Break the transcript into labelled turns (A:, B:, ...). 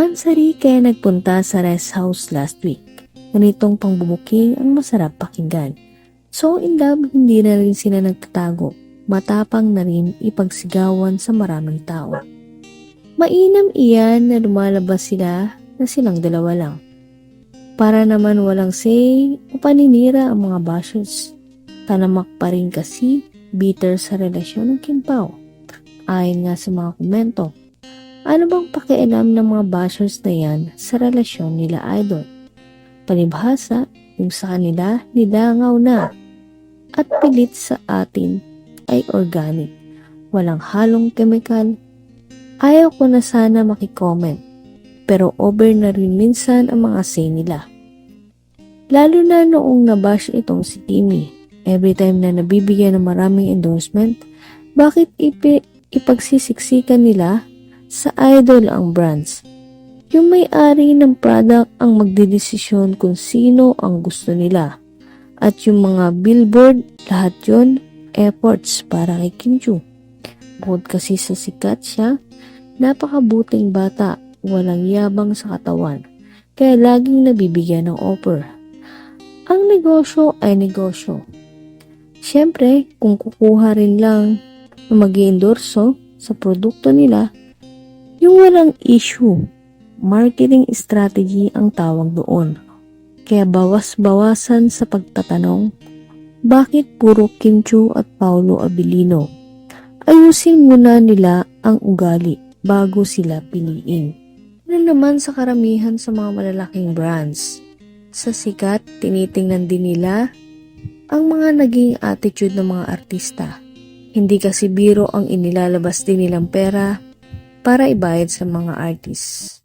A: Mansari kaya nagpunta sa rest house last week. Ganitong pangbubuking ang masarap pakinggan. So in love, hindi na rin sila nagtatago. Matapang na rin ipagsigawan sa maraming tao. Mainam iyan na lumalabas sila na silang dalawa lang. Para naman walang say o paninira ang mga bashers. Tanamak pa rin kasi bitter sa relasyon ng Kim Pao. Ayon nga sa mga komento, ano bang pakialam ng mga bashers na yan sa relasyon nila idol? Palibhasa, yung sa kanila, nilangaw na. At pilit sa atin ay organic. Walang halong chemical. Ayaw ko na sana makicomment. Pero over na rin minsan ang mga say nila. Lalo na noong nabash itong si Timmy. Every time na nabibigyan ng maraming endorsement, bakit ipi ipagsisiksikan nila sa idol ang brands. Yung may-ari ng product ang magdidesisyon kung sino ang gusto nila. At yung mga billboard, lahat yon efforts para kay Kim Chu. Bukod kasi sa sikat siya, napakabuting bata, walang yabang sa katawan, kaya laging nabibigyan ng offer. Ang negosyo ay negosyo. Siyempre, kung kukuha rin lang na mag endorso sa produkto nila, yung walang issue, marketing strategy ang tawag doon. Kaya bawas-bawasan sa pagtatanong, bakit puro Kim Chu at Paulo Abilino? Ayusin muna nila ang ugali bago sila piliin. Ano naman sa karamihan sa mga malalaking brands? Sa sikat, tinitingnan din nila ang mga naging attitude ng mga artista. Hindi kasi biro ang inilalabas din nilang pera para ibayad sa mga artists.